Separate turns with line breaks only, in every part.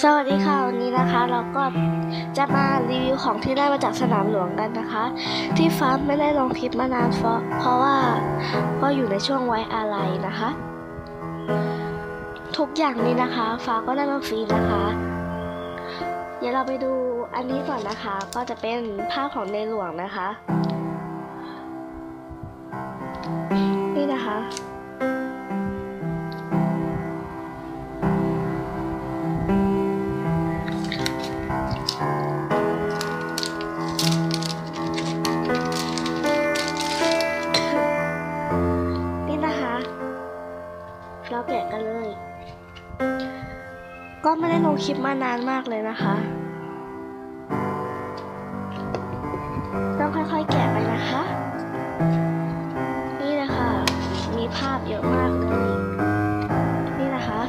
สวัสดีค่ะ วันนี้นะคะเราก็จะมารีวิวของที่ได้มาจากสนามหลวงกันนะคะ ที่ฟ้าไม่ได้ลงคลิปมานานเพราะเพราะว่าก็อยู่ในช่วงไว้อาลัยนะคะ ทุกอย่างนี้นะคะ ฟ้าก็ได้มาฟรีนะคะ เดี๋ยวเราไปดูอันนี้ก่อนนะคะ ก็จะเป็นภาพของในหลวงนะคะ นี่นะคะ ยก็ไม่ได้ลงคลิปมานานมากเลยนะคะ ต้องค่อยๆแกะไปนะคะ นี่นะคะ มีภาพเยอะมากเลยนี่นะคะ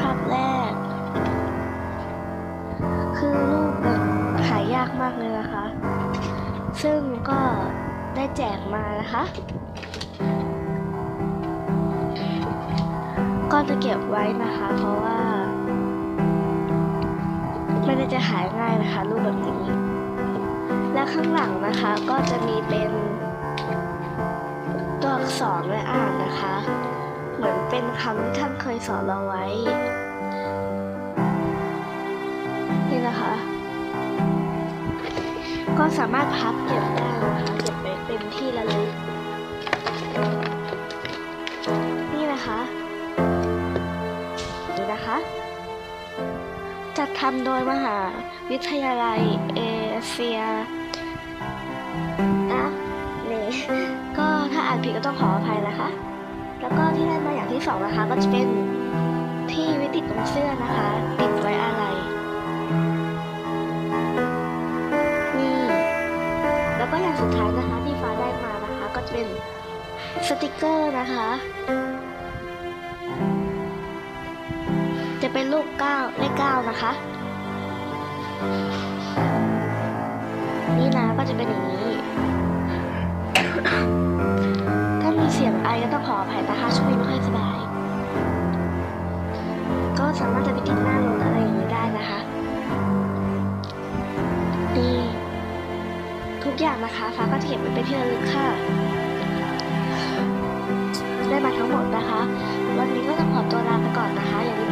ภาพแรก คือรูปแบบหายากมากเลยนะคะ ซึ่งก็ได้แจกมานะคะ ก็จะเก็บไว้นะคะ เพราะว่าไม่ได้จะหายง่ายนะคะ รูปแบบนี้ และข้างหลังนะคะก็จะมีเป็นตัวอักษรไว้อ่านนะคะ เหมือนเป็นคำที่ท่านเคยสอนเราไว้ นี่นะคะ ก็สามารถพับเก็บได้นะคะเก็บไปเป็นที่ระลึกนี่นะคะ จัดทำโดยมหาวิทยาลัยเอเชียนะนี่ก็ถ้าอ่านผิดก็ต้องขออภัยนะคะ แล้วก็ที่ได้มาอย่างที่สองนะคะ ก็จะเป็นที่วิติดตรงเสื้อนะคะ ติดไว้อะไรนี่แล้วก็อย่างสุดท้ายนะคะที่ฟ้าได้มานะคะ ก็จะเป็นสติกเกอร์นะคะ เป็นรูปเก้าเลขเก้านะคะ นี่นะก็จะเป็นอย่างนี้ ถ้ามีเสียงไอก็ต้องขออภัยนะคะช่วงนี้ไม่ค่อยสบาย ก็สามารถจะไปติดหน้ารถอะไรอย่างนี้ได้นะคะนี่ทุกอย่างนะคะฟ้าก็เก็บไว้เป็นที่ระลึกค่ะได้มาทั้งหมดนะคะ วันนี้ก็ต้องขอตัวลาไปก่อนนะคะ อย่าลืม